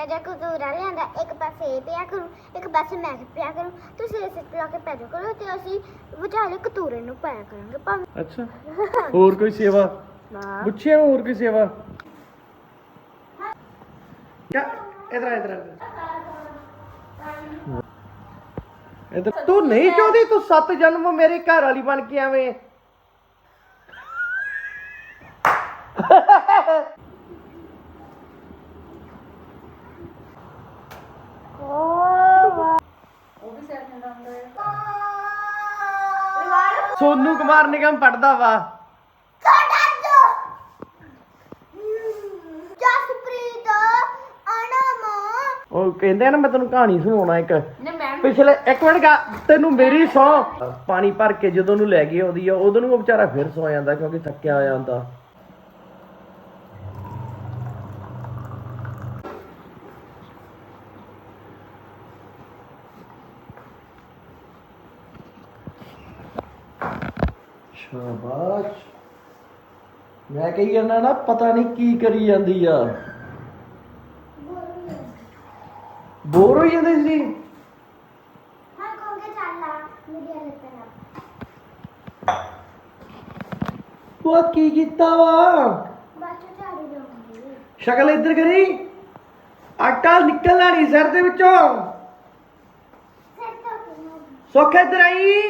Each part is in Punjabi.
ਛੋਟਾ ਜਿਹਾ ਕਤੂਰਾ ਲਿਆਂਦਾ ਇੱਕ ਪਾਸੇ ਇਹ ਪਿਆ ਕਰੂ ਇੱਕ ਪਾਸੇ ਮੈਂ ਪਿਆ ਕਰੂ। ਤੁਸੀਂ ਇਸੇ ਲਾ ਕੇ ਪੈ ਜਾਓ ਕਰੋ ਤੇ ਅਸੀਂ ਵਿਚਾਲੇ ਕਤੂਰੇ ਨੂੰ ਪਾਇਆ ਕਰਾਂਗੇ ਭਾਵੇਂ। ਅੱਛਾ ਹੋਰ ਕੋਈ ਸੇਵਾ? ਨਾ ਪੁੱਛਿਆ ਹੋਰ ਕੋਈ ਸੇਵਾ? ਕਿਆ? ਇਧਰ ਇਧਰ ਇਧਰ। ਤੂੰ ਨਹੀਂ ਚਾਹਦੀ ਤੂੰ ਸੱਤ ਜਨਮ ਮੇਰੇ ਘਰ ਵਾਲੀ ਬਣ ਕੇ ਆਵੇਂ। ਸੋਨੂ ਕੁਮਾਰ ਨਿਗਮ ਪੜਦਾ ਵਾ। ਜਸਪ੍ਰੀਤ ਅਨਮ ਉਹ ਕਹਿੰਦੇ ਆ ਨਾ ਮੈਂ ਤੈਨੂੰ ਕਹਾਣੀ ਸੁਣਾਉਣਾ ਇੱਕ। ਨੇ ਮੈਂ ਪਿਛਲੇ ਇੱਕ ਮਿੰਟ ਗਾ ਤੈਨੂੰ ਮੇਰੀ ਸੌ। ਪਾਣੀ ਭਰ ਕੇ ਜਦੋਂ ਨੂੰ ਲੈ ਗਈ ਉਹਦੀ ਆ ਉਦੋਂ ਨੂੰ ਉਹ ਵਿਚਾਰਾ ਫਿਰ ਸੌ ਜਾਂਦਾ ਕਿਉਂਕਿ ਥੱਕਿਆ ਹੋਇਆ ਹੁੰਦਾ। ਸ਼ਾਬਾਸ਼। ਮੈਂ ਕਹੀ ਜਾਂਦਾ ਨਾ ਪਤਾ ਨਹੀਂ ਕੀ ਕਰੀ ਜਾਂਦੀ ਆ। ਬੋਰ ਹੋਈ ਜਾਂਦੇ ਸੀ। ਹਾਂ ਕੋਗੇ ਚੱਲਾ ਕੀ ਕੀਤਾ ਵਾ? ਝਾੜੂ ਸ਼ਕਲ ਇੱਧਰ ਕਰੀ। ਆਟਾ ਨਿਕਲਣਾ ਨਹੀਂ ਸਿਰ ਦੇ ਵਿੱਚੋਂ। ਸੁੱਖ ਇੱਧਰ ਆਈ।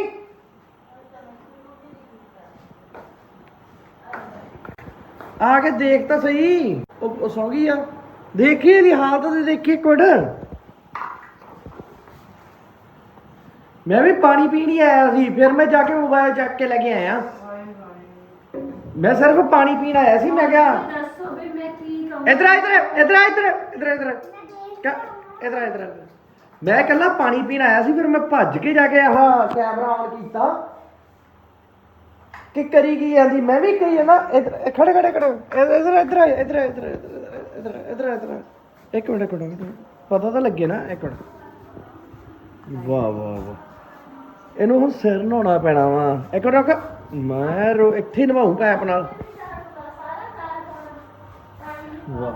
ਆ ਕੇ ਦੇਖ ਤਾਂ ਸਹੀ। ਉਹ ਉਹ ਸੌ ਗਈ ਆ। ਦੇਖੀ ਇਹਦੀ ਹਾਲਤ ਤੇ ਦੇਖੀ ਇੱਕ ਮਿੰਟ। ਮੈਂ ਵੀ ਪਾਣੀ ਪੀਣ ਹੀ ਆਇਆ ਸੀ ਫਿਰ ਮੈਂ ਜਾ ਕੇ ਮੋਬਾਈਲ ਚੱਕ ਕੇ ਲੈ ਕੇ ਆਇਆ। ਮੈਂ ਸਿਰਫ ਪਾਣੀ ਪੀਣ ਆਇਆ ਸੀ ਮੈਂ ਕਿਹਾ ਦੱਸੋ ਵੀ ਮੈਂ ਕੀ ਕਰਾਂ ਇਧਰ ਆ ਇਧਰ ਇਧਰ ਆ ਇਧਰ ਇਧਰ ਇਧਰ ਇਧਰ ਆ ਇਧਰ ਮੈਂ ਇਕੱਲਾ ਪਾਣੀ ਪੀਣ ਆਇਆ ਸੀ ਫਿਰ ਮੈਂ ਭੱਜ ਕੇ ਜਾ ਕੇ ਆਹ ਕੈਮਰਾ ਆਨ ਕੀਤਾ। ਕਿ ਕਰੀ ਕੀ ਜਾਂਦੀ? ਮੈਂ ਵੀ ਕਹੀ ਨਾ ਇਧਰ, ਖੜੇ ਖੜੇ ਖੜੇ। ਇਧਰ ਇਧਰ ਇਧਰ ਇਧਰ ਇਧਰ ਇਧਰ ਇਧਰ ਇੱਕ ਮਿੰਟ ਪਤਾ ਤਾਂ ਲੱਗੇ ਨਾ, ਇੱਕ ਮਿੰਟ। ਵਾਹ ਵਾਹ ਵਾਹ। ਇਹਨੂੰ ਹੁਣ ਸਿਰ ਨਹਾਉਣਾ ਪੈਣਾ ਵਾ। ਇੱਕ ਮਿੰਟ ਰੁਕ। ਮੈਂ ਰੋ, ਇੱਥੇ ਨਵਾਉਂ ਪੈਪ ਨਾਲ। ਵਾਹ।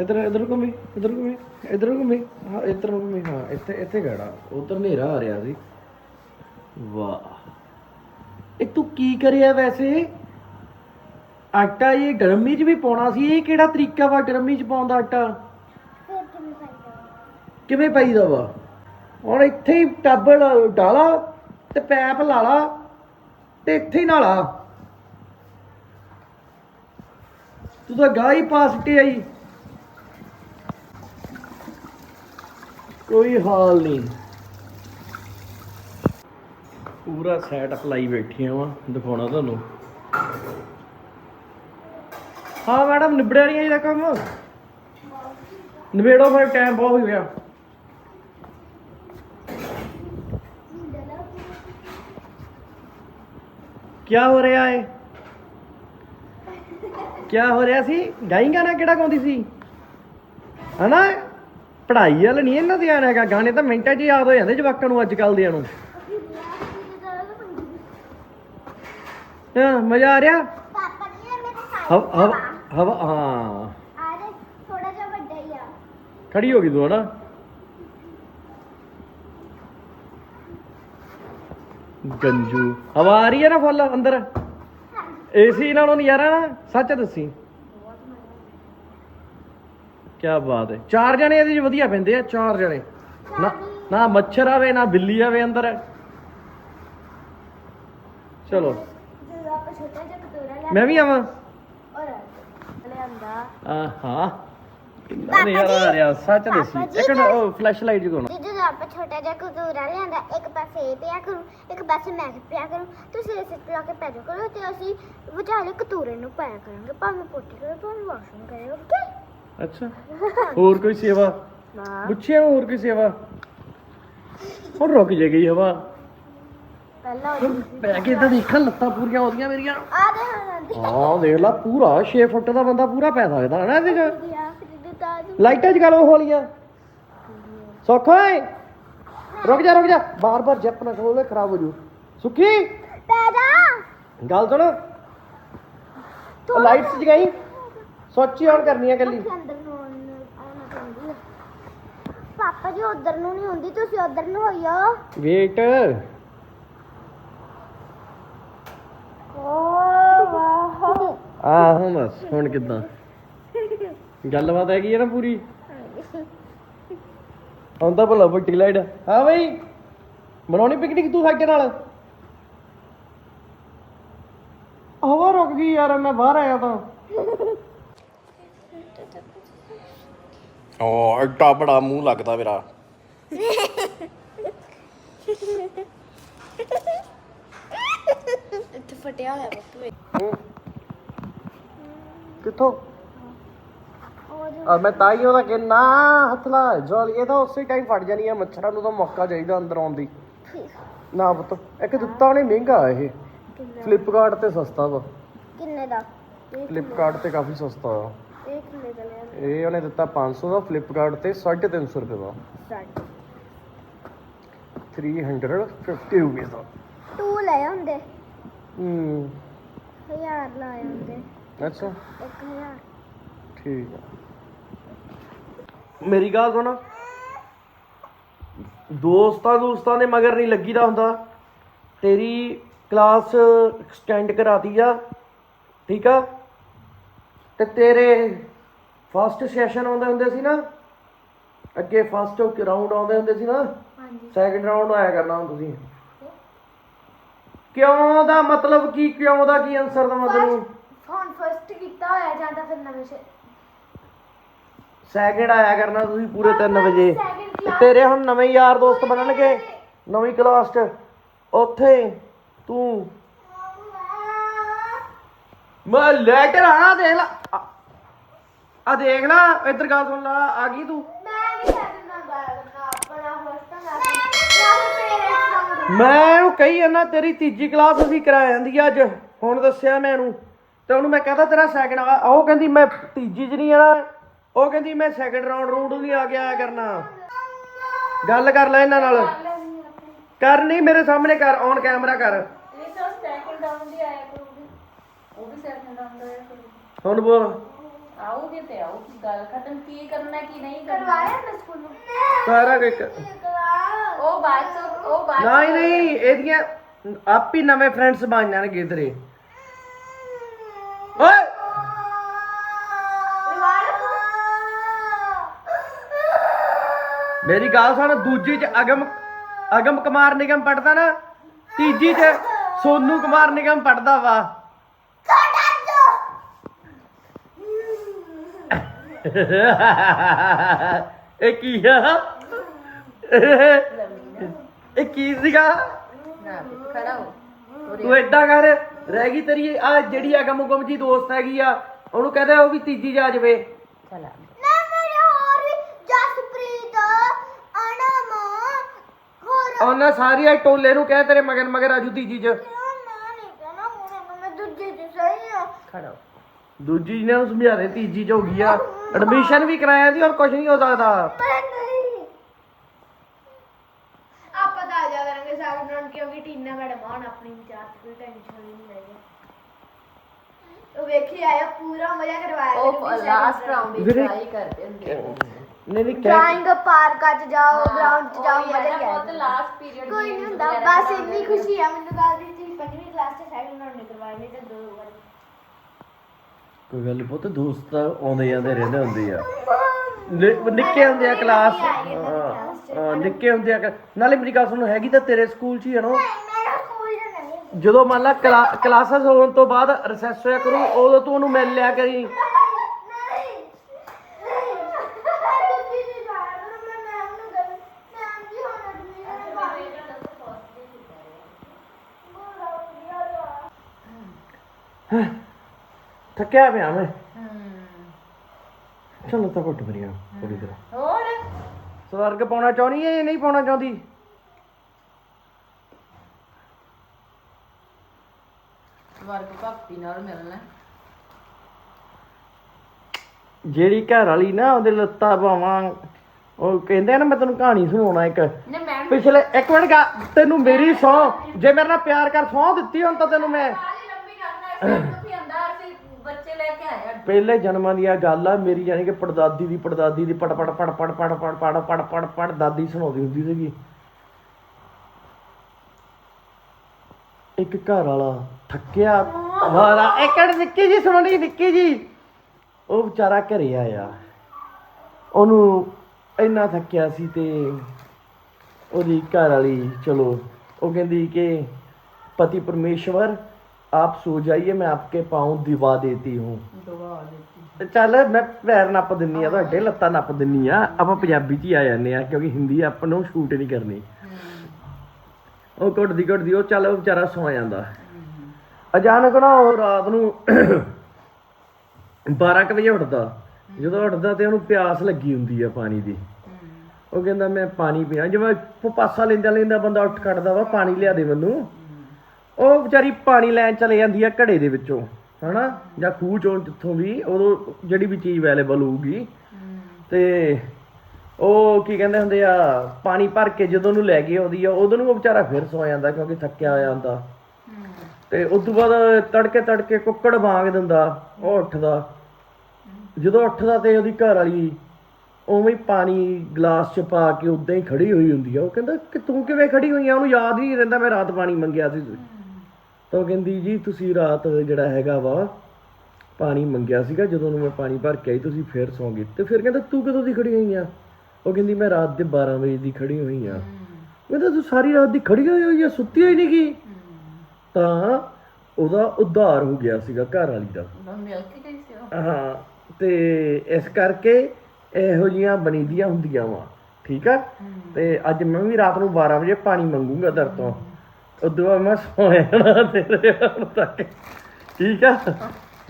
ਇਧਰ ਇਧਰ ਘੁੰਮੀ ਇਧਰ ਘੁੰਮੀ ਇਧਰ ਘੁੰਮੀ। ਹਾਂ, ਇਧਰ ਘੁੰਮੀ, ਹਾਂ, ਇੱਥੇ ਇੱਥੇ ਗੜਾ ਉਧਰ ਹਨੇਰਾ ਆ ਰਿਹਾ ਸੀ। ਵਾਹ। ਇਹ ਤੂੰ ਕੀ ਕਰਿਆ ਵੈਸੇ? ਆਟਾ ਇਹ ਡਰਮੀ 'ਚ ਵੀ ਪਾਉਣਾ ਸੀ, ਇਹ ਕਿਹੜਾ ਤਰੀਕਾ ਵਾ ਡਰਮੀ 'ਚ ਪਾਉਣ ਦਾ ਆਟਾ? ਕਿਵੇਂ ਕਰਦਾ ਕਿਵੇਂ ਪਾਈਦਾ ਵਾ? ਹੁਣ ਇੱਥੇ ਹੀ ਟੱਬ ਡਾਲਾ ਤੇ ਪੈਪ ਲਾ ਲਾ ਤੇ ਇੱਥੇ ਹੀ ਨਾਲਾ। ਤੂੰ ਤਾਂ ਗਾਈ ਪਾਸਟੇ ਆਈ। ਕੋਈ ਹਾਲ ਨਹੀਂ। ਪੂਰਾ ਸੈਟ ਅਪਲਾਈ ਬੈਠੀਆਂ ਵਾ, ਦਿਖਾਉਣਾ ਤੁਹਾਨੂੰ। ਹਾਂ ਮੈਡਮ ਨਿਬੜਿਆ ਨਹੀਂ ਇਹਦਾ ਕੰਮ। ਨਿਬੇੜੋ ਫਿਰ ਟਾਈਮ ਬਹੁਤ ਹੋ ਗਿਆ। ਕੀ ਹੋ ਰਿਹਾ ਏ? ਕੀ ਹੋ ਰਿਹਾ ਸੀ? ਗਾਈ ਗਾਣਾ ਕਿਹੜਾ ਗਾਉਂਦੀ ਸੀ? ਹਨਾ? ਪੜ੍ਹਾਈ ਵਾਲ ਨਹੀਂ ਇਹਨਾਂ ਧਿਆਨ ਹੈਗਾ। ਗਾਣੇ ਤਾਂ ਮਿੰਟਾਂ 'ਚ ਯਾਦ ਹੋ ਜਾਂਦੇ ਜਵਾਕਾਂ ਨੂੰ ਅੱਜ ਕੱਲ ਦਿਆਂ ਨੂੰ। ਹਾਂ ਮਜ਼ਾ ਆ ਰਿਹਾ? ਪਾਪਾ ਜੀ ਮੇਰੇ ਹਵਾ ਹਵਾ ਹਵਾ ਹਾਂ। ਆ ਦੇ ਥੋੜਾ ਜਿਹਾ ਵੱਡਾ ਹੀ ਆ। ਖੜੀ ਹੋ ਗਈ ਤੂੰ ਹਨਾ? ਗੰਜੂ। ਹਵਾ ਆ ਰਹੀ ਹੈ ਨਾ ਫੁੱਲ ਅੰਦਰ? ਏਸੀ ਨਾਲੋਂ ਨਜ਼ਾਰਾ ਨਾ ਸੱਚ ਦੱਸੀ। ਕੀ ਬਾਤ ਹੈ। ਚਾਰ ਜਣੇ ਇਹਦੇ 'ਚ ਵਧੀਆ ਪੈਂਦੇ ਆ ਚਾਰ ਜਣੇ। ਨਾ ਨਾ ਮੱਛਰ ਆਵੇ ਨਾ ਬਿੱਲੀ ਆਵੇ ਅੰਦਰ। ਚਲੋ ਜਦੋਂ ਆਪਾਂ ਛੋਟਾ ਜਿਹਾ ਕਟੋਰਾ ਲੈ ਮੈਂ ਵੀ ਆਵਾਂ। ਲਿਆਂਦਾ ਆਹਾ ਕਿੰਨਾ ਨਜ਼ਾਰਾ ਆ ਰਿਹਾ ਸੱਚ ਦੱਸੀ। ਇੱਕ ਮਿੰਟ ਉਹ ਫਲੈਸ਼ ਲਾਈਟ ਜਗਾਉਣਾ ਜਦੋਂ ਆਪਾਂ ਛੋਟਾ ਜਿਹਾ ਕਤੂਰਾ ਲਿਆਂਦਾ। ਇੱਕ ਪਾਸੇ ਇਹ ਪਿਆ ਕਰੂ ਇੱਕ ਪਾਸੇ ਮੈਂ ਪਿਆ ਕਰੂ। ਤੁਸੀਂ ਇਸੇ ਲਾ ਕੇ ਪੈ ਜਾਓ ਕਰੋ ਤੇ ਅਸੀਂ ਵਿਚਾਲੇ ਕਤੂਰੇ ਨੂੰ ਪਾਇਆ ਕਰਾਂਗੇ। ਭਾਵੇਂ ਪੋਟੀ ਕਰੋ ਭਾਵੇਂ ਵਾਸ਼ਰੂਮ ਕਰੇ ਓਕੇ ਅੱਛਾ। ਹੋਰ ਕੋਈ ਸੇਵਾ? ਨਾ ਪੁੱਛਿਆ ਹੋਰ ਕੋਈ ਸੇਵਾ? ਹੁਣ ਰੁਕ ਜੇ ਗਈ ਹਵਾ। ਪਹਿਲਾਂ ਉਹ ਬੈ ਕੇ ਤਾਂ ਦੇਖਾਂ ਲੱਤਾਂ ਪੂਰੀਆਂ ਆਉਂਦੀਆਂ ਮੇਰੀਆਂ। ਆ ਦੇ ਹਾਂ ਹਾਂ ਦੇਖ ਲਾ ਪੂਰਾ 6 ਫੁੱਟ ਦਾ ਬੰਦਾ ਪੂਰਾ ਪੈ ਸਕਦਾ ਹਨਾ ਇਹਦੇ ਚ। ਆ ਫਿਰ ਦੇ ਤਾਜ। ਲਾਈਟਾਂ ਜਗਾ ਲਓ ਹੋਲੀਆਂ ਸੁੱਖ ਓਏ। ਰੁਕ ਜਾ ਰੁਕ ਜਾ। ਬਾਰ ਬਾਰ ਜੱਪ ਨਾ ਖੋਲੇ ਖਰਾਬ ਹੋ ਜੂ। ਸੁੱਖੀ। ਪੈ ਜਾ। ਗੱਲ ਸੁਣ। ਲਾਈਟਸ ਜਗਾਈ। ਸੋਚੀ ਔਨ ਕਰਨੀ ਹੈ ਕੱਲੀ ਉੱਥੇ ਅੰਦਰ ਨੂੰ ਆਉਣ- ਆਉਣਾ ਪੈਂਦੀ ਆ। ਪਾਪਾ ਜੀ ਉਧਰ ਨੂੰ ਨਹੀਂ ਹੁੰਦੀ ਤੁਸੀਂ ਉਧਰ ਨੂੰ ਹੋਈਓ ਵੇਟ। ਓ ਵਾਹ ਆ ਹੁਣ ਬਸ ਹੁਣ ਕਿੱਦਾਂ? ਗੱਲਬਾਤ ਹੈਗੀ ਹੈ ਨਾ ਪੂਰੀ? ਹੁਣ ਤਾਂ ਭਲਾ ਵੱਟੀ ਲਾਈਟ ਹਾਂ ਬਈ ਬਣਾਉਣੀ ਪਿਕਨਿਕ ਤੂੰ ਸਾਡੇ ਨਾਲ? ਹਵਾ ਰੁਕ ਗਈ ਯਾਰ ਮੈਂ ਬਾਹਰ ਆਇਆ ਤਾਂ। ਓ ਐਡਾ ਬੜਾ ਮੂੰਹ ਲੱਗਦਾ ਮੇਰਾ। ਫਟਿਆ ਹੋਇਆ ਬੱਪੂ ਕਿੱਥੋਂ? ਆ ਮੈਂ ਤਾਈ ਉਹਦਾ ਕਿ ਨਾ ਹੱਥ ਲਾ ਜੋਲ ਇਹ ਤਾਂ ਉਸੇ ਟਾਈਮ ਫੜ ਜਾਣੀ ਆ ਮੱਛਰਾਂ ਨੂੰ ਤਾਂ ਮੌਕਾ ਚਾਹੀਦਾ ਅੰਦਰ ਆਉਣ ਦੀ। ਨਾ ਪੁੱਤ ਇੱਕ ਦਿੱਤਾ ਉਹਨੇ ਮਹਿੰਗਾ ਇਹ। ਫਲਿੱਪਕਾਰਟ ਤੇ ਸਸਤਾ ਵਾ। ਕਿੰਨੇ ਦਾ? ਫਲਿੱਪਕਾਰਟ ਤੇ ਕਾਫੀ ਸਸਤਾ ਆ ਇਹ ਕਿੰਨੇ ਦਾ ਲਿਆ? ਇਹ ਉਹਨੇ ਦਿੱਤਾ 500 ਦਾ ਫਲਿੱਪਕਾਰਟ ਤੇ 350 ਰੁਪਏ ਦਾ। ਸਾਡ 350 ਰੁਪਏ ਦਾ। ਟੂ ਲੈ ਆਉਂਦੇ ਹੂੰ। ਹਜ਼ਾਰ ਅੱਛਾ। 1000 ਠੀਕ ਆ। ਮੇਰੀ ਗੱਲ ਸੁਣ। ਦੋਸਤਾਂ ਦੋਸਤਾਂ ਦੇ ਮਗਰ ਨਹੀਂ ਲੱਗੀਦਾ ਹੁੰਦਾ। ਤੇਰੀ ਕਲਾਸ ਐਕਸਟੈਂਡ ਕਰਾਤੀ ਆ। ਠੀਕ ਆ। ਤੇ ਤੇਰੇ ਫਸਟ ਸੈਸ਼ਨ ਆਉਂਦੇ ਹੁੰਦੇ ਸੀ ਨਾ। ਅੱਗੇ ਫਸਟ ਰਾਉਂਡ ਆਉਂਦੇ ਹੁੰਦੇ ਸੀ ਨਾ। ਹਾਂਜੀ। ਸੈਕੰਡ ਰਾਉਂਡ ਆਇਆ ਕਰਨਾ ਹੁਣ ਤੁਸੀਂ। ਕਿਉਂ ਦਾ ਮਤਲਬ ਕੀ ਕਿਉਂ ਦਾ ਕੀ ਆਨਸਰ ਦਾ ਮਤਲਬ? ਫੋਨ ਫਸਟ ਕੀਤਾ ਹੋਇਆ ਜਾਂਦਾ ਫਿਰ ਨਵੇਂ ਸੇ ਸੈਕਿੰਡ ਆਇਆ ਕਰਨਾ ਤੁਸੀਂ ਪੂਰੇ 3 ਵਜੇ। ਤੇ ਤੇਰੇ ਹੁਣ ਨਵੇਂ ਯਾਰ ਦੋਸਤ ਬਣਨਗੇ। ਨਵੀਂ ਕਲਾਸ 'ਚ। ਉੱਥੇ ਤੂੰ ਮੈਂ ਲੈਟਰ ਆ ਦੇਖ ਲਾ। ਆ ਦੇਖ ਲਾ ਇੱਧਰ ਗੱਲ ਸੁਣ ਲਾ ਆ ਗਈ ਤੂੰ? ਮੈਂ ਇਹਨੂੰ ਕਹੀ ਜਾਂਦਾ ਤੇਰੀ ਤੀਜੀ ਕਲਾਸ ਅਸੀਂ ਕਰਾ ਜਾਂਦੀ ਅੱਜ। ਹੁਣ ਦੱਸਿਆ ਮੈਂ ਇਹਨੂੰ ਤੇ ਉਹਨੂੰ ਮੈਂ ਕਹਤਾ ਤੇਰਾ ਸੈਕਿੰਡ ਆ। ਉਹ ਕਹਿੰਦੀ ਮੈਂ ਤੀਜੀ 'ਚ ਨਹੀਂ ਆਣਾ ਉਹ ਕਹਿੰਦੀ ਮੈਂ ਸੈਕਿੰਡ ਰਾਉਂਡ ਰੂਡ ਨਹੀਂ ਆ ਕੇ ਆਇਆ ਕਰਨਾ। ਗੱਲ ਕਰ ਲੈ ਇਹਨਾਂ ਨਾਲ। ਕਰ ਨਹੀਂ ਮੇਰੇ ਸਾਹਮਣੇ ਕਰ ਔਨ ਕੈਮਰਾ ਕਰ। ਇਹ ਤਾਂ ਸੈਕਿੰਡ ਡਾਊਨ ਦੀ ਆਇਆ ਕਰੂਗੀ। ਉਹ ਵੀ ਸੈਕਿੰਡ ਡਾਊਨ ਦਾ ਆਇਆ ਕਰੂਗੀ। ਹੁਣ ਬੋਲ। ਆਉਗੇ ਤੇ ਆਉਗੀ ਗੱਲ ਖਤਮ ਕੀ ਕਰਨਾ ਕੀ ਨਹੀਂ ਕਰਨਾ? ਕਰਵਾਇਆ ਨਾ ਸਕੂਲ ਨੂੰ? ਸਾਰਾ ਕੁਝ ਉਹ ਬਾਅਦ ਚ ਉਹ ਬਾਅਦ ਨਹੀਂ ਨਹੀਂ ਇਹਦੀਆਂ ਆਪ ਹੀ ਨਵੇਂ ਫਰੈਂਡਸ ਬਣ ਜਾਣਗੇ ਤੇਰੇ ਓਏ! ਮੇਰੀ ਗੱਲ ਸੁਣ ਦੂਜੀ ਚ ਅਗਮ ਅਗਮ ਕੁਮਾਰ ਨਿਗਮ ਪੜਦਾ ਨਾ ਤੀਜੀ ਚ ਸੋਨੂ ਕੁਮਾਰ ਨਿਗਮ ਪੜਦਾ ਵਾ। ਇਹ ਕੀ ਆ? ਇਹ ਕੀ ਸੀਗਾ? ਨਾ ਖੜਾ ਹੋ। ਤੂੰ ਏਦਾਂ ਕਰ ਰਹਿ ਗਈ ਤੇਰੀ ਆ ਜਿਹੜੀ ਅਗਮ ਉਗਮ ਜੀ ਦੋਸਤ ਹੈਗੀ ਆ ਉਹਨੂੰ ਕਹਦੇ ਉਹ ਵੀ ਤੀਜੀ ਜਾ ਜਾਵੇ। ਚਲਾ ਨਾ ਮੇਰੇ ਹੋਰ ਵੀ ਜਸਪ੍ਰੀਤ ਅਨਮ ਹੋਰ ਉਹਨਾਂ ਸਾਰੀਆਂ ਟੋਲੇ ਨੂੰ ਕਹਿ ਤੇਰੇ ਮਗਰ ਮਗਰ ਆਜੂ ਤੀਜੀ ਚ। ਮੈਂ ਨਹੀਂ ਕਹਿਣਾ ਹੁਣ ਮੈਂ ਦੂਜੇ ਚ ਸਹੀ ਆ। ਖੜਾ ਦੂਜੀ ਇਹਨਾਂ ਨੂੰ ਸਮਝਾ ਦੇ ਤੀਜੀ ਚ ਹੋ ਗਈ ਆ। ਐਡਮਿਸ਼ਨ ਵੀ ਕਰਾਇਆ ਦੀ ਔਰ ਕੁਝ ਨਹੀਂ ਹੋ ਸਕਦਾ। ਮੈਂ ਨਹੀਂ। ਆਪਾਂ ਤਾਂ ਆ ਜਾ ਕਰਾਂਗੇ ਸਾਰੇ ਨਾਲ ਕਿਉਂਕਿ ਟੀਨਾ ਮੈਡਮ ਆਉਣ ਆਪਣੀ ਇੰਚਾਰਜ ਕੋਈ ਟੈਨਸ਼ਨ ਨਹੀਂ ਲੈਣੀ ਉਹ ਵੇਖੀ ਆਇਆ ਪੂਰਾ ਮਜ਼ਾ ਕਰਵਾਇਆ ਉਹ ਲਾਸਟ ਰਾਉਂਡ ਦੀ ਵੀਰੇ- ਟਰਾਈ ਕਰਦੇ ਹੁੰਦੇ। ਨਹੀਂ ਨਹੀਂ ਕਹਿ ਡਰਾਇੰਗ ਪਾਰਕਾਂ 'ਚ ਜਾਓ ਗਰਾਊਂਡ 'ਚ ਜਾਓ ਮਜ਼ਾ ਹੈ ਨਾ, ਬਹੁਤ ਲਾਸਟ ਪੀਰੀਅਡ ਕੋਈ ਨਹੀਂ ਹੁੰਦਾ ਬਸ ਇੰਨੀ ਖੁਸ਼ੀ ਆ ਮੈਨੂੰ ਗੱਲ ਦੀ ਤੁਸੀਂ ਪੰਜਵੀਂ ਕਲਾਸ 'ਚ ਸੈਕਿੰਡ ਰਾਉਂਡ ਨਹੀਂ ਕਰਵਾਇਆ ਨਹੀਂ ਤਾਂ ਦੋ। ਕੋਈ ਗੱਲ ਬਹੁਤ ਦੋਸਤ ਆਉਂਦੇ ਜਾਂਦੇ ਰਹਿੰਦੇ ਹੁੰਦੇ ਆ। ਨਿ- ਨਿੱਕੇ ਹੁੰਦੇ ਆ ਕਲਾਸ ਹਾਂ, ਨਿੱਕੇ ਹੁੰਦੇ ਆ ਕ- ਨਾਲੇ ਮੇਰੀ ਗੱਲ ਸੁਣ ਹੈਗੀ ਤਾਂ ਤੇਰੇ ਸਕੂਲ ਚ ਹੀ ਆ ਨਾ। ਮੇਰਾ ਸਕੂਲ ਜਾਂ ਨਹੀਂ ਜਦੋਂ ਮੰਨ ਲਾ ਕਲਾ- ਕਲਾਸਾਂ ਹੋਣ ਤੋਂ ਬਾਅਦ ਰਿਸੈਸ ਹੋਇਆ ਕਰੂ ਉਦੋਂ ਤੂੰ ਉਹਨੂੰ ਮਿਲ ਲਿਆ ਕਰੀ ਨਹੀਂ ਨਹੀਂ ਤੁਸੀਂ ਨਹੀਂ ਜਾਣਾ ਮੈਂ ਮੈਮ ਨੂੰ ਗੱਲ ਮੈਮ ਜੀ ਹੁਣ ਐਡਮਿਸ਼ਨ ਬਾਰੇ ਥੱਕਿਆ ਪਿਆ ਮੈਂ। ਚਲੋ ਤਾਂ ਘੁੱਟ ਮਰੀਆ ਥੋੜੀ ਤਰ੍ਹਾਂ ਹੋਰ? ਸਵਰਗ ਪਾਉਣਾ ਚਾਹੁੰਦੀ ਹੈ ਜਾਂ ਨਹੀਂ ਪਾਉਣਾ ਚਾਹੁੰਦੀ? ਵਰਗ ਭਗਤੀ ਨਾਲ ਮਿਲਣਾ। ਜਿਹੜੀ ਘਰ ਵਾਲੀ ਨਾ ਉਹਦੇ ਲੱਤਾਂ ਬਾਵਾਂ ਉਹ ਕਹਿੰਦੇ ਆ ਨਾ ਮੈਂ ਤੈਨੂੰ ਕਹਾਣੀ ਸੁਣਾਉਣਾ ਇੱਕ। ਨੇ ਪਿਛਲੇ ਇੱਕ ਮਿੰਟ ਗਾ ਤੈਨੂੰ ਮੇਰੀ ਸੌ ਜੇ ਮੇਰੇ ਨਾਲ ਪਿਆਰ ਕਰ ਸੌ ਦਿੱਤੀ ਹੁਣ ਤਾਂ ਤੈਨੂੰ ਮੈਂ। ਕਾਲੀ ਲੰਬੀ ਕਰਨਾ ਇਸ ਨੂੰ ਵੀ ਆਂਦਾ ਅਸੀਂ ਬੱਚੇ ਪਹਿਲੇ ਜਨਮਾਂ ਦੀ ਇਹ ਗੱਲ ਆ ਮੇਰੀ ਯਾਨੀ ਕਿ ਪੜਦਾਦੀ ਦੀ ਪੜਦਾਦੀ ਦੀ ਪਟ ਪਟ ਪਟ ਪਟ ਪੜ ਪੜ ਪੜ ਪੜ ਪੜ ਪੜ ਦਾਦੀ ਸੁਣਾਉਂਦੀ ਹੁੰਦੀ ਸੀਗੀ ਇੱਕ ਘਰ ਵਾਲਾ ਥੱਕਿਆ ਮਾਰਾ ਇੱਕੜ ਨਿੱਕੀ ਜੀ ਸੁਣਣੀ ਨਿੱਕੀ ਜੀ ਉਹ ਵਿਚਾਰਾ ਘਰੇ ਆਇਆ ਉਹਨੂੰ ਇੰਨਾ ਥੱਕਿਆ ਸੀ ਤੇ ਉਹਦੀ ਘਰ ਵਾਲੀ ਚਲੋ ਉਹ ਕਹਿੰਦੀ ਕਿ ਪਤੀ ਪਰਮੇਸ਼ਵਰ आप सो जाइए मैं आपके पाँव दिवा देती हूँ ਦਵਾ ਦਿੱਤੀ ਤੇ ਚੱਲ ਮੈਂ ਪੈਰ ਨੱਪ ਦਿੰਨੀ ਆ ਤੁਹਾਡੇ ਲੱਤਾਂ ਨੱਪ ਦਿੰਨੀ ਆ ਆਪਾਂ ਪੰਜਾਬੀ ਚ ਹੀ ਆ ਜਾਂਦੇ ਆ ਕਿਉਂਕਿ ਹਿੰਦੀ ਆਪਾਂ ਨੂੰ ਸ਼ੂਟ ਨਹੀਂ ਕਰਨੀ ਉਹ ਘੁੱਟਦੀ ਘੁੱਟਦੀ ਉਹ ਚੱਲ ਉਹ ਵਿਚਾਰਾ ਸੌ ਜਾਂਦਾ ਅਚਾਨਕ ਨਾ ਉਹ ਰਾਤ ਨੂੰ 12 ਕੁ ਵਜੇ ਉੱਠਦਾ ਜਦੋਂ ਉੱਠਦਾ ਤੇ ਉਹਨੂੰ ਪਿਆਸ ਲੱਗੀ ਹੁੰਦੀ ਆ ਪਾਣੀ ਦੀ ਉਹ ਕਹਿੰਦਾ ਮੈਂ ਪਾਣੀ ਪੀਣਾ ਜਿਵੇਂ ਪਾਸਾ ਲੈਂਦਾ ਲੈਂਦਾ ਬੰਦਾ ਉੱਠ ਖੜਦਾ ਵਾ ਪਾਣੀ ਲਿਆ ਦੇ ਮੈਨੂੰ ਉਹ ਵਿਚਾਰੀ ਪਾਣੀ ਲੈਣ ਚਲੇ ਜਾਂਦੀ ਆ ਘੜੇ ਦੇ ਵਿੱਚੋਂ, ਹਨਾ? ਜਾਂ ਖੂਹ ਚੋਂ ਜਿੱਥੋਂ ਵੀ, ਉਦੋਂ ਜਿਹੜੀ ਵੀ ਚੀਜ਼ ਅਵੇਲੇਬਲ ਹੋਊਗੀ। ਤੇ ਉਹ ਕੀ ਕਹਿੰਦੇ ਹੁੰਦੇ ਆ, ਪਾਣੀ ਭਰ ਕੇ ਜਦੋਂ ਉਹਨੂੰ ਲੈ ਗਈ ਆਉਂਦੀ ਆ, ਉਦੋਂ ਨੂੰ ਉਹ ਵਿਚਾਰਾ ਫਿਰ ਸੌ ਜਾਂਦਾ ਕਿਉਂਕਿ ਥੱਕਿਆ ਹੋਇਆ ਹੁੰਦਾ। ਤੇ ਉਸ ਤੋਂ ਬਾਅਦ ਤੜਕੇ ਤੜਕੇ ਕੁੱਕੜ ਵਾਂਗ ਦਿੰਦਾ, ਉਹ ਉੱਠਦਾ। ਜਦੋਂ ਉੱਠਦਾ ਤੇ ਉਹਦੀ ਘਰ ਵਾਲੀ ਉਵੇਂ ਪਾਣੀ ਗਲਾਸ ਚ ਪਾ ਕੇ ਉਦਾਂ ਹੀ ਖੜੀ ਹੋਈ ਹੁੰਦੀ ਆ। ਉਹ ਕਹਿੰਦਾ ਕਿ ਤੂੰ ਕਿਵੇਂ ਖੜੀ ਹੋਈ ਆ? ਉਹਨੂੰ ਯਾਦ ਹੀ ਨਹੀਂ ਰਹਿੰਦਾ, ਮੈਂ ਰਾਤ ਪਾਣੀ ਮੰਗਿਆ ਸੀ। ਤਾਂ ਉਹ ਕਹਿੰਦੀ ਜੀ ਤੁਸੀਂ ਰਾਤ ਜਿਹੜਾ ਹੈਗਾ ਵਾ ਪਾਣੀ ਮੰਗਿਆ ਸੀਗਾ ਜਦੋਂ ਨੂੰ ਮੈਂ ਪਾਣੀ ਭਰ ਕੇ ਆਈ ਤੁਸੀਂ ਫੇਰ ਸੌਂ ਗਏ। ਤੇ ਫਿਰ ਕਹਿੰਦਾ ਤੂੰ ਕਦੋਂ ਦੀ ਖੜੀ ਹੋਈ ਆ? ਉਹ ਕਹਿੰਦੀ ਮੈਂ ਰਾਤ ਦੇ 12 ਵਜੇ ਦੀ ਖੜੀ ਹੋਈ ਆ। ਕਹਿੰਦਾ ਤੂੰ ਸਾਰੀ ਰਾਤ ਦੀ ਖੜੀ ਹੋਈ ਹੋਈ ਆ ਸੁੱਤੀ ਹੋਈ ਨਹੀਂ ਗਈ ਤਾਂ ਉਹਦਾ ਉਧਾਰ ਹੋ ਗਿਆ ਸੀਗਾ ਘਰ ਵਾਲੀ ਦਾ। ਹਾਂ ਤੇ ਇਸ ਕਰਕੇ ਇਹੋ ਜੀਆਂ ਬਣੀਦੀਆਂ ਹੁੰਦੀਆਂ ਵਾ ਠੀਕ ਆ? ਤੇ ਅੱਜ ਮੈਂ ਵੀ ਰਾਤ ਨੂੰ 12 ਵਜੇ ਪਾਣੀ ਮੰਗੂੰਗਾ ਦਰ ਤੋਂ। ਉਦੋਂ ਬਾਅਦ ਮੈਂ ਸੌ ਜਾਣਾ ਤੇਰੇ ਵੱਲ ਤੱਕ। ਠੀਕ ਆ?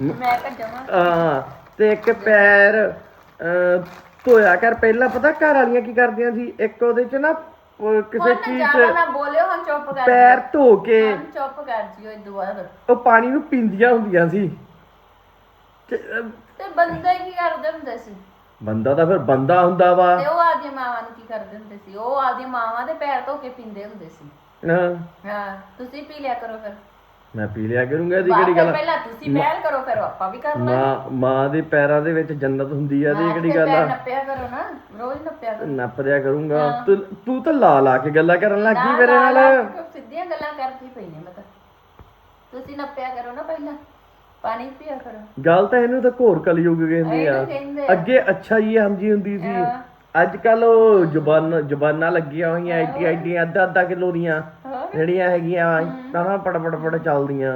ਮੈਂ ਤਾਂ ਜਮਾ। ਹਾਂ ਤੇ ਇੱਕ ਪੈਰ ਅਹ, ਧੋਇਆ ਕਰ। ਪਹਿਲਾਂ ਪਤਾ ਘਰ ਵਾਲੀਆਂ ਕੀ ਕਰਦੀਆਂ ਸੀ? ਇੱਕ ਉਹਦੇ ਚ ਨਾ ਉਹ ਕਿਸੇ ਹੁਣ ਚੀਜ਼ ਜ਼ਿਆਦਾ ਚ ਨਾ ਬੋਲਿਓ ਹੁਣ ਚੁੱਪ ਕਰ ਪੈਰ ਧੋ ਕੇ ਹੁਣ ਚੁੱਪ ਕਰ ਜਿਓ ਇਹ ਦੁਬਾਰਾ ਉਹ ਪਾਣੀ ਨੂੰ ਪੀਂਦੀਆਂ ਹੁੰਦੀਆਂ ਸੀ। ਤੇ, ਅਹ, ਤੇ ਬੰਦੇ ਕੀ ਕਰਦੇ ਹੁੰਦੇ ਸੀ? ਬੰਦਾ ਤਾਂ ਫਿਰ ਬੰਦਾ ਹੁੰਦਾ ਵਾ। ਤੇ ਉਹ ਆਪਦੀਆਂ ਮਾਵਾਂ ਨੂੰ ਕੀ ਕਰਦੇ ਹੁੰਦੇ ਸੀ? ਉਹ ਆਪਦੀਆਂ ਮਾਵਾਂ ਦੇ ਪੈਰ ਧੋ ਕੇ ਪੀਂਦੇ ਹੁੰਦੇ ਸੀ। ਹਾਂ ਹਾਂ ਤੁਸੀਂ ਪੀ ਲਿਆ ਕਰੋ ਫਿਰ। ਮੈਂ ਪੀ ਲਿਆ ਕਰੂੰਗਾ ਇਹਦੀ ਕਿਹੜੀ ਗੱਲ ਪਹਿਲਾਂ ਤੁਸੀਂ ਪਹਿਲ ਕਰੋ ਫਿਰ ਆਪਾਂ ਵੀ ਕਰਨਾ ਮਾਂ ਮਾਂ ਦੇ ਪੈਰਾਂ ਦੇ ਵਿੱਚ ਜੰਨਤ ਹੁੰਦੀ ਆ ਦੀ ਕਿਹੜੀ ਗੱਲ ਆ? ਨੱਪਿਆ ਕਰੋ ਨਾ ਰੋਜ਼ ਨੱਪਿਆ ਕਰੋ। ਨੱਪ ਦਿਆ ਕਰੂੰਗਾ। ਤੂੰ ਤੂੰ ਤਾਂ ਲਾ ਲਾ ਕੇ ਗੱਲਾਂ ਕਰਨ ਲੱਗੀ ਮੇਰੇ ਨਾਲ। ਸਿੱਧੀਆਂ ਗੱਲਾਂ ਕਰਦੀ ਪਈ ਨੇ ਮੈਂ ਤਾਂ। ਤੁਸੀਂ ਨੱਪਿਆ ਕਰੋ ਨਾ ਪਹਿਲਾਂ ਪਾਣੀ ਪੀਆ ਕਰੋ। ਗੱਲ ਤਾਂ ਇਹਨੂੰ ਤਾਂ ਘੋਰ ਕਲਯੁਗ ਕਹਿੰਦੇ ਆ। ਅੱਗੇ ਅੱਛਾ ਹੀ ਹੁੰਦੀ ਸੀ। ਅੱਜ ਕੱਲ ਉਹ ਜ਼ੁਬਾਨ ਜ਼ੁਬਾਨਾਂ ਲੱਗੀਆਂ ਹੋਈਆਂ ਐਡੀ ਐਡੀਆਂ ਅੱਧਾ ਅੱਧਾ ਕਿਲੋ ਦੀਆਂ? ਜਿਹੜੀਆਂ ਹੈਗੀਆਂ ਤਾਂ ਪੜ ਪੜ ਪੜ ਚੱਲਦੀਆਂ।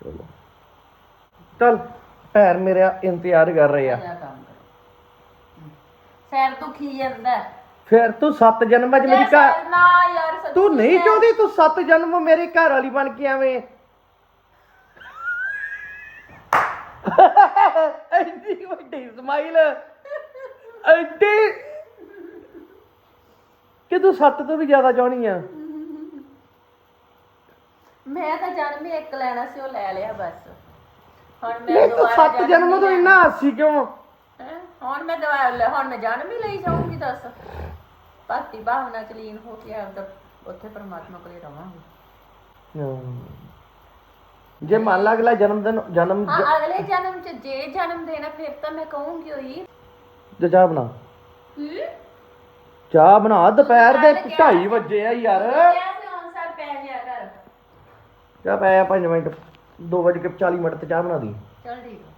ਚਲੋ। ਚੱਲ ਪੈਰ ਮੇਰਾ ਇੰਤਜ਼ਾਰ ਕਰ ਰਹੇ। ਆ ਕਿਆ ਕੰਮ ਕਰੋ। ਸੈਰ ਤੋਂ ਖੀ ਜਾਂਦਾ? ਫਿਰ ਤੂੰ ਸੱਤ ਜਨਮਾਂ 'ਚ ਮੇਰੀ ਘਰ ਸੈਰ ਨਾ ਯਾਰ ਸੱਚੀ ਤੂੰ ਨਹੀਂ ਚਾਹੁੰਦੀ ਤੂੰ ਸੱਤ ਜਨਮ ਮੇਰੇ ਘਰ ਵਾਲੀ ਬਣ ਕੇ ਆਵੇਂ? ਐਡੀ ਵੱਡੀ ਸਮਾਈਲ ਐਡੀ ਕਿ ਤੂੰ ਸੱਤ ਤੋਂ ਵੀ ਜ਼ਿਆਦਾ ਚਾਹਣੀ ਆ। ਮੈਂ ਤਾਂ ਜਨਮ ਹੀ ਇੱਕ ਲੈਣਾ ਸੀ ਉਹ ਲੈ ਲਿਆ ਬਸ। ਹੁਣ ਮੈਂ ਨਹੀਂ ਤੂੰ ਦੁਬਾਰਾ ਸੱਤ ਜਨਮ ਤੋਂ ਇੰਨਾ ਹਾਸੀ ਕਿਉਂ? ਹੈਂ? ਹੁਣ ਮੈਂ ਦੁਬਾਰਾ ਲੈ ਹੁਣ ਮੈਂ ਜਨਮ ਹੀ ਲਈ ਜਾਊਂਗੀ ਦੱਸ। ਭਗਤੀ ਭਾਵਨਾ ਚ ਲੀਨ ਹੋ ਕੇ ਆਪਦਾ ਉੱਥੇ ਪਰਮਾਤਮਾ ਕੋਲੇ ਰਵਾਂਗੀ। ਹਮ। ਜੇ ਮੰਨ ਲਾ ਅਗਲਾ ਜਨਮ ਦਿਨ ਜਨਮ ਹਾਂ ਅਗਲੇ ਜਨਮ ਚ ਜੇ ਜਨਮ ਦੇਣਾ ਫਿਰ ਤਾਂ ਮੈਂ ਕਹੂੰਗੀ ਹੋਈ ਜ ਚਾਹ ਬਣਾ। ਹੂੰ? ਚਾਹ ਬਣਾ ਦੁਪਹਿਰ ਦੇ 2:30 ਵਜੇ ਆ ਯਾਰ। ਕਿਆ ਸੀ ਅਨਸਰ ਪੈ ਗਿਆ ਕਰ ਚਾਹ ਪਿਆ 5 ਮਿੰਟ 2 ਵਜੇ ਕੇ 40 ਮਿੰਟ ਤੇ ਚਾਹ ਬਣਾ ਦੀ। ਚਲ ਠੀਕ ਆ।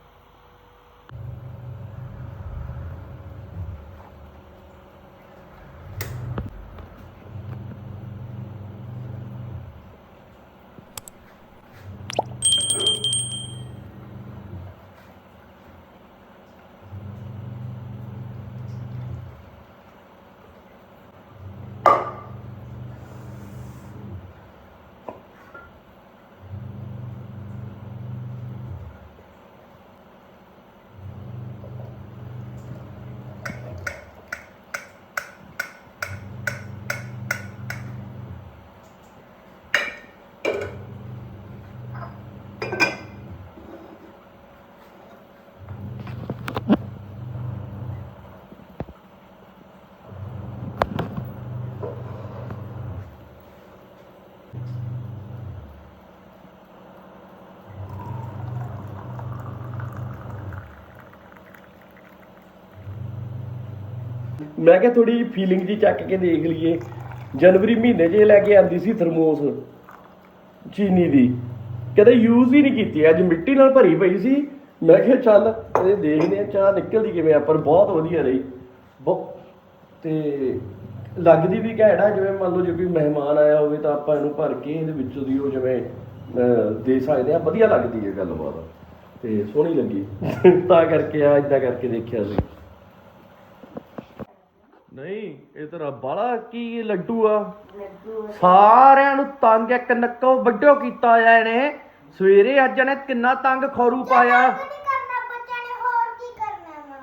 ਮੈਂ ਕਿਹਾ ਥੋੜੀ ਫੀਲਿੰਗ ਜੀ ਚੱਕ ਕੇ ਦੇਖ ਲਈਏ। ਜਨਵਰੀ ਮਹੀਨੇ 'ਚ ਇਹ ਲੈ ਕੇ ਆਂਦੀ ਸੀ ਥਰਮੋਸ ਚੀਨੀ ਦੀ। ਕਦੇ ਯੂਜ਼ ਹੀ ਨਹੀਂ ਕੀਤੀ। ਅੱਜ ਮਿੱਟੀ ਨਾਲ ਭਰੀ ਪਈ ਸੀ। ਮੈਂ ਕਿਹਾ ਚੱਲ ਇਹ ਦੇਖਦੇ ਆ ਚਾਹ ਨਿਕਲਦੀ ਕਿਵੇਂ ਆ, ਪਰ ਬਹੁਤ ਵਧੀਆ ਰਹੀ। ਬਹੁਤ ਤੇ ਲੱਗਦੀ ਵੀ ਘੈਂਟ ਆ, ਜਿਵੇਂ ਮੰਨ ਲਓ ਜੇ ਕੋਈ ਮਹਿਮਾਨ ਆਇਆ ਹੋਵੇ ਤਾਂ ਆਪਾਂ ਇਹਨੂੰ ਭਰ ਕੇ ਇਹਦੇ ਵਿੱਚੋਂ ਦੀ ਉਹ ਜਿਵੇਂ ਦੇ ਸਕਦੇ ਆ ਵਧੀਆ ਲੱਗਦੀ ਹੈ ਗੱਲਬਾਤ। ਤੇ ਸੋਹਣੀ ਲੱਗੀ। ਤਾਂ ਕਰਕੇ ਆ ਇਦਾਂ ਕਰਕੇ ਦੇਖਿਆ ਸੀ। ਨਹੀਂ ਇਹ ਤੇਰਾ ਬਾਲਾ ਕੀ ਇਹ ਲੱਡੂ ਆ? ਸਾਰਿਆਂ ਨੂੰ ਤੰਗ ਇੱਕ ਨੱਕੋ ਵੱਡੋ ਕੀਤਾ ਆ ਇਹਨੇ। ਸਵੇਰੇ ਅੱਜ ਨੇ ਕਿੰਨਾ ਤੰਗ ਖੌਰੂ ਪਾਇਆ। ਨਹੀਂ ਕਰਨਾ ਬੱਚਾ ਨੇ ਹੋਰ ਕੀ ਕਰਨਾ ਵਾ?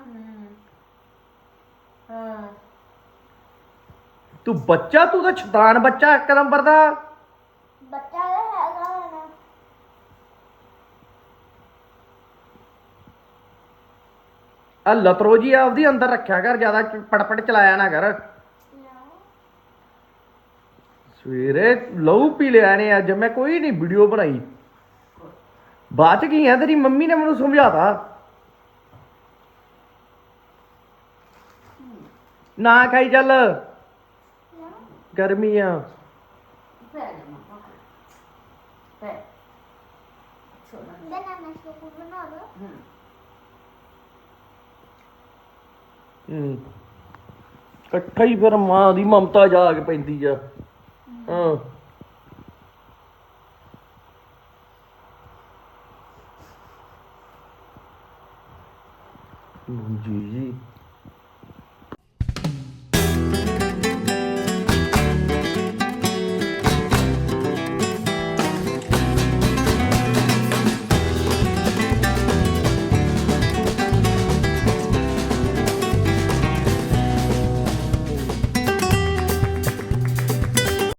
ਹਾਂ ਤੂੰ ਬੱਚਾ ਤੂੰ ਤਾਂ ਸ਼ੈਤਾਨ ਬੱਚਾ ਇੱਕ ਨੰਬਰ ਦਾ ਬੱਚਾ ਤਾਂ ਹੈਗਾ ਵਾ ਨਾ ਆ ਲਤਰੋ ਜੀ ਆਪਦੀ ਅੰਦਰ ਰੱਖਿਆ ਕਰ, ਜ਼ਿਆਦਾ ਪੜਪੜ ਚਲਾਇਆ ਨਾ ਕਰ। ਸਵੇਰੇ ਲਹੂ ਪੀ ਲਿਆ ਨੇ ਅੱਜ, ਮੈਂ ਕੋਈ ਨਹੀਂ ਵੀਡੀਓ ਬਣਾਈ। ਬਾਅਦ ਚ ਕੀ ਹੈ ਤੇਰੀ ਮੰਮੀ ਨੇ ਮੈਨੂੰ ਸਮਝਾਤਾ। ਨਾ ਖਾਈ ਚੱਲ। ਗਰਮੀ ਆ। ਪੈ ਜਾ ਮਾਂ ਪੈ ਸੋਨਾ ਬਨਾਨਾ ਸ਼ੇਕ ਬਣਾ ਲਓ ਹੂੰ ਹੂੰ। ਇਕੱਠਾ ਹੀ ਫਿਰ ਮਾਂ ਦੀ ਮਮਤਾ ਜਾਗ ਪੈਂਦੀ ਆ। ਹਾਂ। ਜੀ ਜੀ।